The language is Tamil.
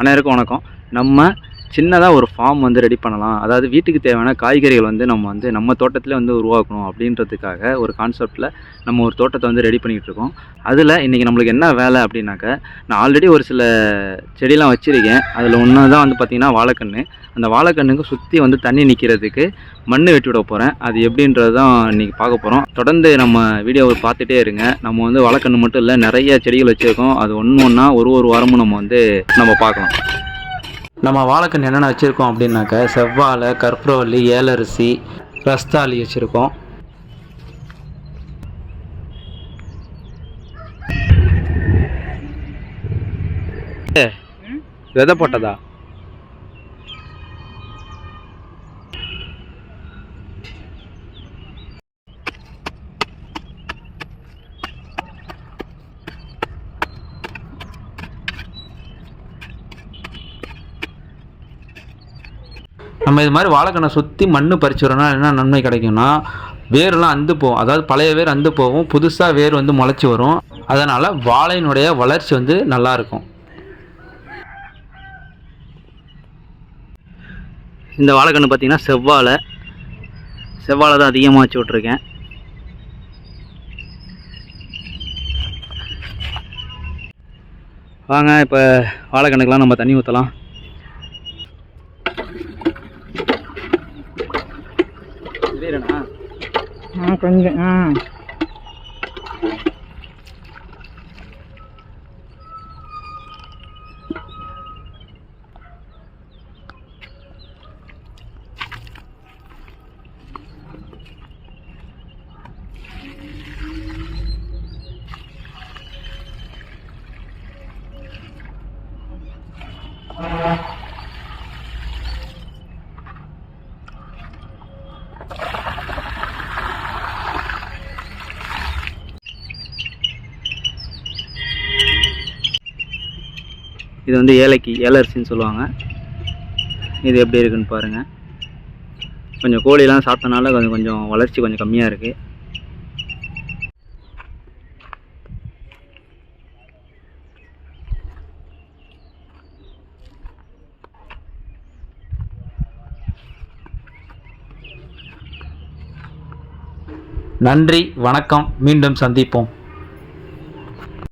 அனைவருக்கும் வணக்கம். நம்ம சின்னதாக ஒரு ஃபார்ம் வந்து ரெடி பண்ணலாம். அதாவது வீட்டுக்கு தேவையான காய்கறிகள் வந்து நம்ம வந்து நம்ம தோட்டத்திலே வந்து உருவாக்கணும் அப்படின்றதுக்காக ஒரு கான்செப்டில் நம்ம ஒரு தோட்டத்தை வந்து ரெடி பண்ணிகிட்டு இருக்கோம். அதில் இன்றைக்கி நம்மளுக்கு என்ன வேலை அப்படின்னாக்க நான் ஆல்ரெடி ஒரு சில செடியெலாம் வச்சுருக்கேன். அதில் ஒன்று தான் வந்து பார்த்திங்கன்னா வாழைக்கன்று அந்த வாழைக்கண்ணுக்கு சுற்றி வந்து தண்ணி நிற்கிறதுக்கு மண் வெட்டி விட போகிறேன் அது எப்படின்றது தான் இன்றைக்கி பார்க்க போகிறோம் தொடர்ந்து நம்ம வீடியோவை பார்த்துட்டே இருங்க. நம்ம வந்து வாழைக்கன்று மட்டும் இல்லை நிறைய செடிகள் வச்சுருக்கோம். அது ஒன்று ஒன்றா ஒரு ஒரு வாரமும் நம்ம வந்து நம்ம பார்க்கலாம். நம்ம வாழைக்கன்று என்னென்ன வச்சுருக்கோம் அப்படின்னாக்க செவ்வாழை கற்பூரவல்லி ஏலரிசி ரஸ்தாளி வச்சுருக்கோம். விதை போட்டதா? நம்ம இது மாதிரி வாழைக்கண்ணை சுற்றி மண் பறிச்சுறோம்னா என்ன நன்மை கிடைக்கும்னா வேர்லாம் அந்து போகும். அதாவது பழைய வேர் அந்து போகும். புதுசாக வேர் வந்து முளைச்சி வரும். அதனால் வாழையினுடைய வளர்ச்சி வந்து நல்லா இருக்கும். இந்த வாழைக்கன்று பார்த்தீங்கன்னா செவ்வாழை. செவ்வாழை தான் அதிகமாக வச்சு விட்ருக்கேன் வாங்க இப்போ வாழைக்கண்ணுக்கெலாம் நம்ம தண்ணி ஊற்றலாம் திடீரெனா ஆ கொஞ்சம் ஆ இது வந்து ஏலக்கி ஏலரிசின்னு சொல்லுவாங்க. இது எப்படி இருக்குன்னு பாருங்கள் கொஞ்சம் கோழிலாம் சாப்பிட்டனால கொஞ்சம் கொஞ்சம் வளர்ச்சி கொஞ்சம் கம்மியாக இருக்குது நன்றி வணக்கம். மீண்டும் சந்திப்போம்.